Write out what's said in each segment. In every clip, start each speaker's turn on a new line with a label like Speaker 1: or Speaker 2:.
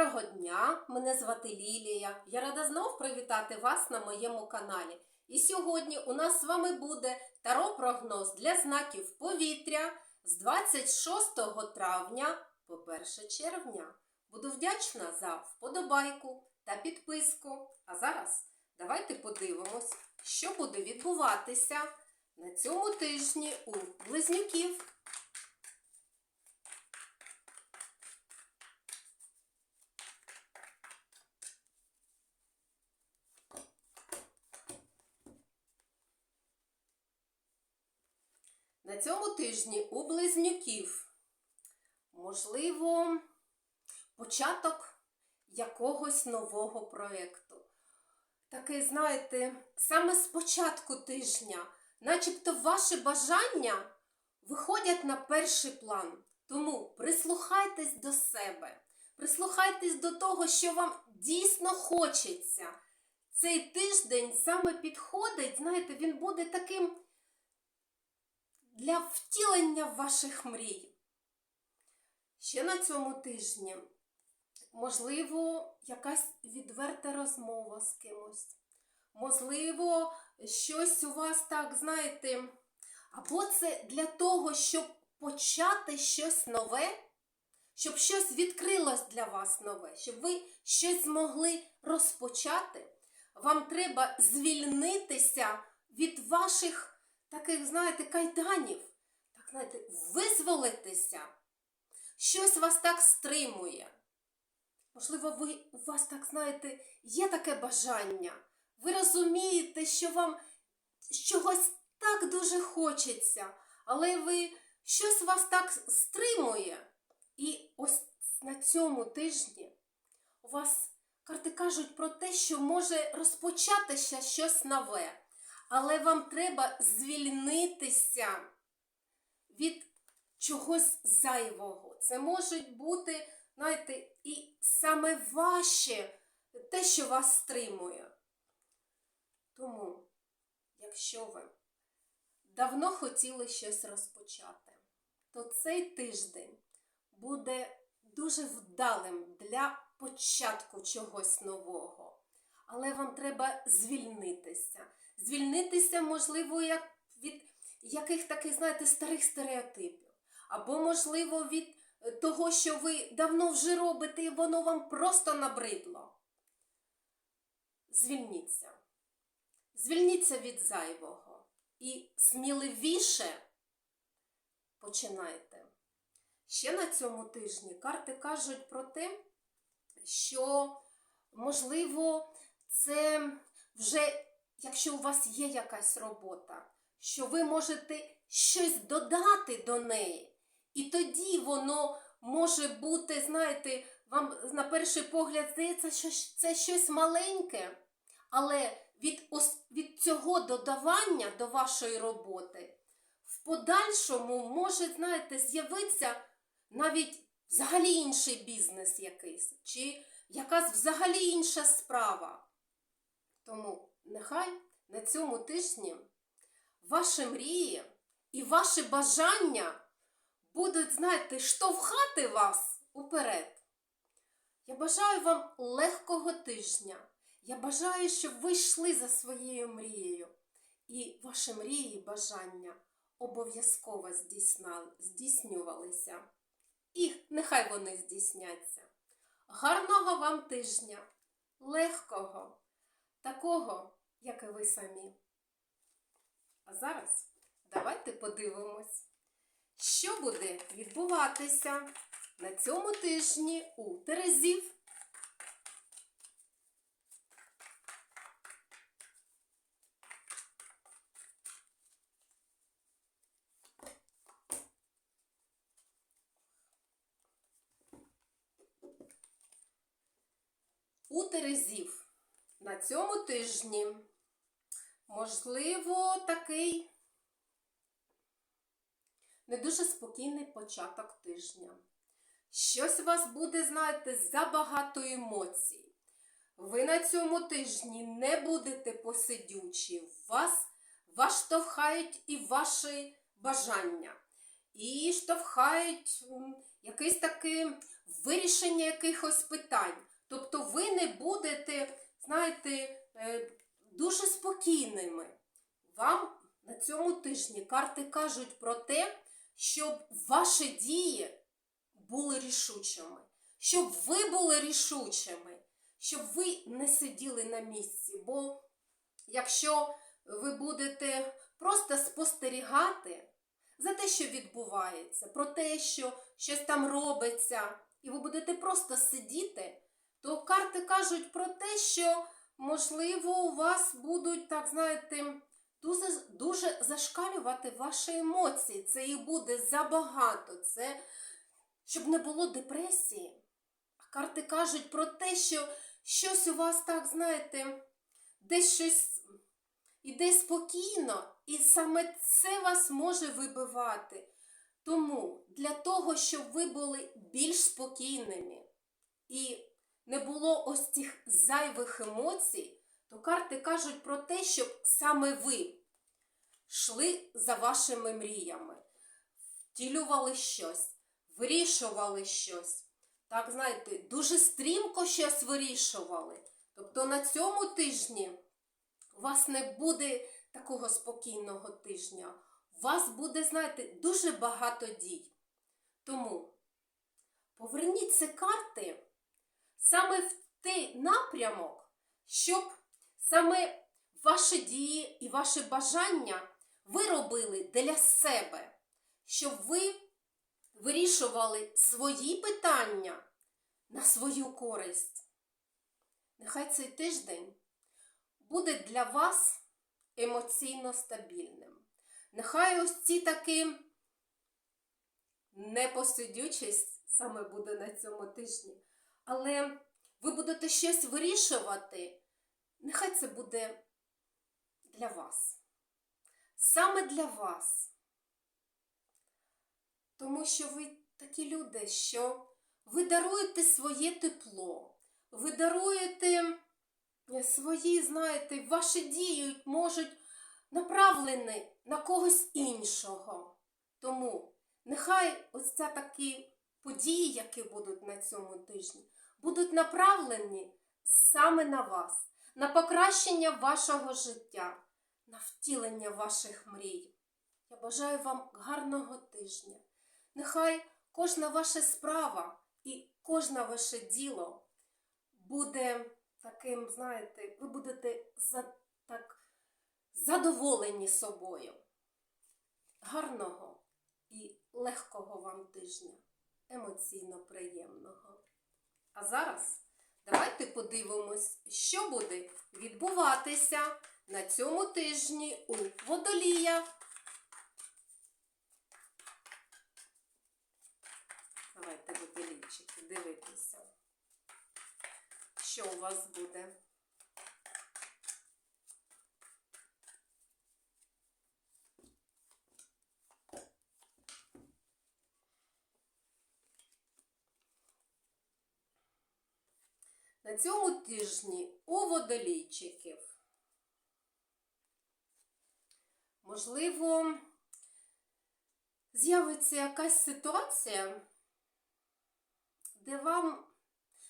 Speaker 1: Доброго дня! Мене звати Лілія. Я рада знов привітати вас на моєму каналі. І сьогодні у нас з вами буде таро-прогноз для знаків повітря з 26 травня по 1 червня. Буду вдячна за вподобайку та підписку. А зараз давайте подивимось, що буде відбуватися на цьому тижні у близнюків. Цьому тижні у близнюків можливо початок якогось нового проєкту. Такий, знаєте, саме з початку тижня, начебто ваші бажання виходять на перший план. Тому прислухайтесь до себе, прислухайтесь до того, що вам дійсно хочеться. Цей тиждень саме підходить, знаєте, він буде таким для втілення ваших мрій. Ще на цьому тижні, можливо, якась відверта розмова з кимось. Можливо, щось у вас так, знаєте, або це для того, щоб почати щось нове, щоб щось відкрилось для вас нове, щоб ви щось змогли розпочати. Вам треба звільнитися від ваших таких, знаєте, кайданів, так, знаєте, визволитися. Щось вас так стримує. Можливо, ви, у вас так, знаєте, є таке бажання. Ви розумієте, що вам чогось так дуже хочеться, але ви щось вас так стримує. І ось на цьому тижні у вас карти кажуть про те, що може розпочатися щось нове. Але вам треба звільнитися від чогось зайвого. Це може бути, знаєте, і саме ваше те, що вас стримує. Тому, якщо ви давно хотіли щось розпочати, то цей тиждень буде дуже вдалим для початку чогось нового. Але вам треба звільнитися. Звільнитися, можливо, як від яких таких, знаєте, старих стереотипів. Або, можливо, від того, що ви давно вже робите, і воно вам просто набридло. Звільніться. Звільніться від зайвого. І сміливіше починайте. Ще на цьому тижні карти кажуть про те, що, можливо, це вже, якщо у вас є якась робота, що ви можете щось додати до неї. І тоді воно може бути, знаєте, вам на перший погляд здається, що це щось маленьке, але від, від цього додавання до вашої роботи в подальшому може, знаєте, з'явитися навіть взагалі інший бізнес якийсь, чи якась взагалі інша справа. Тому нехай на цьому тижні ваші мрії і ваші бажання будуть, знаєте, штовхати вас уперед. Я бажаю вам легкого тижня. Я бажаю, щоб ви йшли за своєю мрією. І ваші мрії і бажання обов'язково здійснювалися. І нехай вони здійсняться. Гарного вам тижня, легкого, такого, як і ви самі. А зараз давайте подивимось, що буде відбуватися на цьому тижні у Терезів. У Терезів тижні можливо такий не дуже спокійний початок тижня. Щось у вас буде, знаєте, забагато емоцій. Ви на цьому тижні не будете посидючі. Вас, вас штовхають і ваші бажання. І штовхають м, якийсь такий вирішення якихось питань. Тобто ви не будете, знаєте, дуже спокійними. Вам на цьому тижні карти кажуть про те, щоб ваші дії були рішучими, щоб ви були рішучими, щоб ви не сиділи на місці. Бо якщо ви будете просто спостерігати за те, що відбувається, про те, що щось там робиться, і ви будете просто сидіти, то карти кажуть про те, що, можливо, у вас будуть, так знаєте, дуже, дуже зашкалювати ваші емоції. Це їх буде забагато. Це щоб не було депресії. А карти кажуть про те, що щось у вас, так знаєте, десь щось іде спокійно, і саме це вас може вибивати. Тому для того, щоб ви були більш спокійними і не було ось цих зайвих емоцій, то карти кажуть про те, щоб саме ви йшли за вашими мріями, втілювали щось, вирішували щось. Так, знаєте, дуже стрімко щось вирішували. Тобто на цьому тижні у вас не буде такого спокійного тижня. У вас буде, знаєте, дуже багато дій. Тому поверніть ці карти саме в той напрямок, щоб саме ваші дії і ваші бажання ви робили для себе, щоб ви вирішували свої питання на свою користь. Нехай цей тиждень буде для вас емоційно стабільним. Нехай ось ці такі непосидючість саме буде на цьому тижні, але ви будете щось вирішувати. Нехай це буде для вас. Саме для вас. Тому що ви такі люди, що ви даруєте своє тепло, ви даруєте свої, знаєте, ваші дії можуть направлені на когось іншого. Тому нехай ось ця такі події, які будуть на цьому тижні, будуть направлені саме на вас, на покращення вашого життя, на втілення ваших мрій. Я бажаю вам гарного тижня. Нехай кожна ваша справа і кожне ваше діло буде таким, знаєте, ви будете за, так задоволені собою. Гарного і легкого вам тижня, емоційно приємного. А зараз давайте подивимось, що буде відбуватися на цьому тижні у водолія. Давайте водолійчики, дивитися, що у вас буде. На цьому тижні у водолійчиків. Можливо, з'явиться якась ситуація, де вам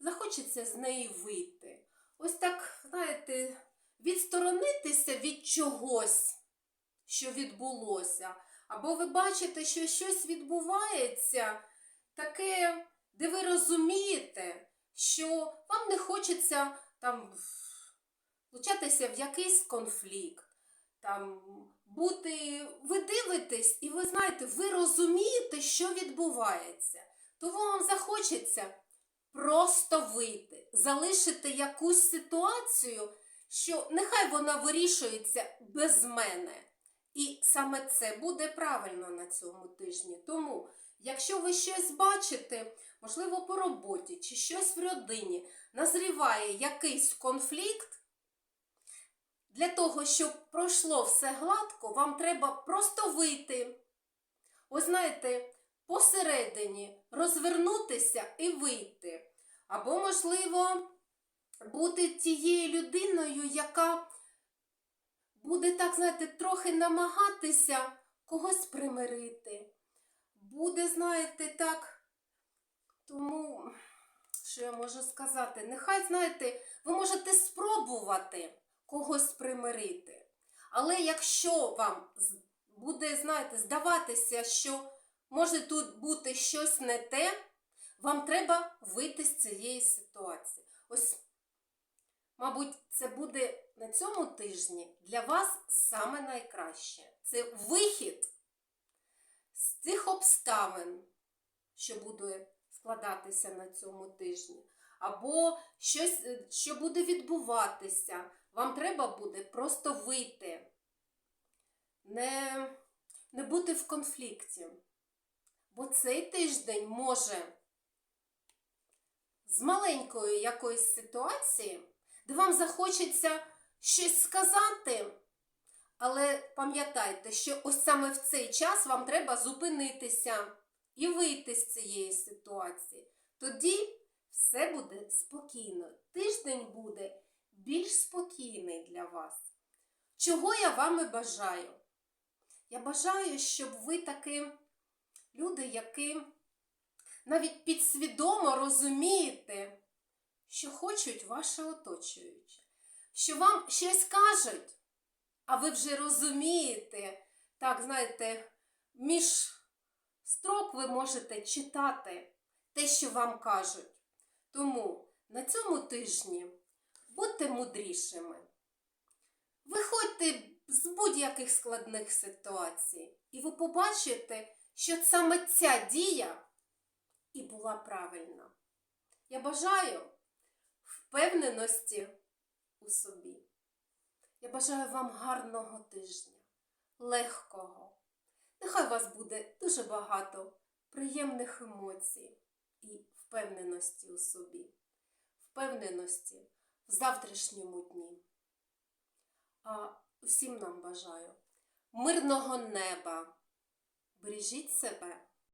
Speaker 1: захочеться з неї вийти. Ось так, знаєте, відсторонитися від чогось, що відбулося. Або ви бачите, що щось відбувається, таке, де ви розумієте, що вам не хочеться там влучатися в якийсь конфлікт, там бути, ви дивитесь, і ви знаєте, ви розумієте, що відбувається. То вам захочеться просто вийти, залишити якусь ситуацію, що нехай вона вирішується без мене. І саме це буде правильно на цьому тижні. Тому, якщо ви щось бачите, можливо, по роботі чи щось в родині, назріває якийсь конфлікт, для того, щоб пройшло все гладко, вам треба просто вийти. Ось знаєте, посередині розвернутися і вийти. Або, можливо, бути тією людиною, яка буде, так, знаєте, трохи намагатися когось примирити. Буде, знаєте, так, Тому, що я можу сказати, нехай, знаєте, ви можете спробувати когось примирити. Але якщо вам буде, знаєте, здаватися, що може тут бути щось не те, вам треба вийти з цієї ситуації. Ось, мабуть, це буде на цьому тижні для вас саме найкраще. Це вихід з цих обставин, що буде складатися на цьому тижні, або щось, е, що буде відбуватися. Вам треба буде просто вийти, не, не бути в конфлікті. Бо цей тиждень може з маленької якоїсь ситуації, де вам захочеться щось сказати, але пам'ятайте, що ось саме в цей час вам треба зупинитися і вийти з цієї ситуації. Тоді все буде спокійно. Тиждень буде більш спокійний для вас. Чого я вам і бажаю? Я бажаю, щоб ви таки люди, які навіть підсвідомо розумієте, що хочуть ваші оточуючі, що вам щось кажуть, а ви вже розумієте, так, знаєте, між ви можете читати те, що вам кажуть. Тому на цьому тижні будьте мудрішими. Виходьте з будь-яких складних ситуацій, і ви побачите, що саме ця дія і була правильна. Я бажаю впевненості у собі. Я бажаю вам гарного тижня, легкого. Нехай вас буде дуже багато приємних емоцій і впевненості у собі, впевненості в завтрашньому дні. А усім нам бажаю мирного неба. Бережіть себе.